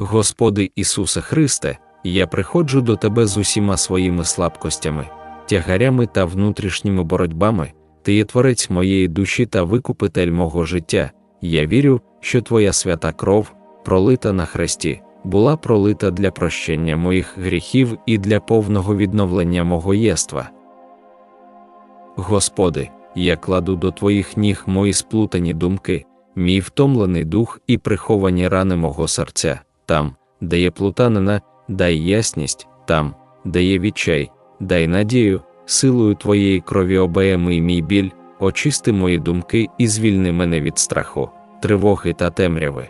Господи Ісусе Христе, я приходжу до Тебе з усіма своїми слабкостями, тягарями та внутрішніми боротьбами. Ти є творець моєї душі та викупитель мого життя. Я вірю, що Твоя свята кров, пролита на хресті, була пролита для прощення моїх гріхів і для повного відновлення мого єства. Господи, я кладу до Твоїх ніг мої сплутані думки, мій втомлений дух і приховані рани мого серця, там, де є плутанина, дай ясність, там, де є відчай, дай надію, силою Твоєї крові обеєми мій біль, очисти мої думки і звільни мене від страху, тривоги та темряви.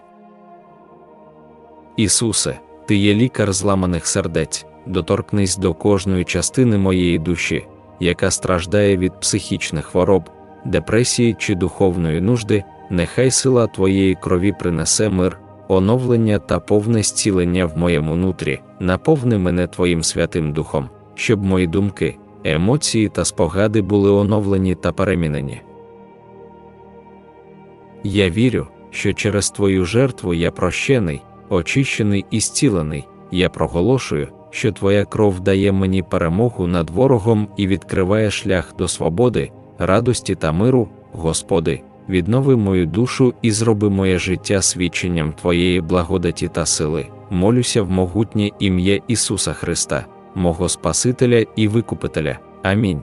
Ісусе, Ти є лікар зламаних сердець, доторкнись до кожної частини моєї душі, яка страждає від психічних хвороб, депресії чи духовної нужди, нехай сила Твоєї крові принесе мир, оновлення та повне зцілення в моєму нутрі, наповни мене Твоїм Святим Духом, щоб мої думки, емоції та спогади були оновлені та перемінені. Я вірю, що через Твою жертву я прощений, очищений і зцілений, я проголошую, що Твоя кров дає мені перемогу над ворогом і відкриває шлях до свободи, радості та миру, Господи, віднови мою душу і зроби моє життя свідченням Твоєї благодаті та сили. Молюся в могутнє ім'я Ісуса Христа, мого Спасителя і Викупителя. Амінь.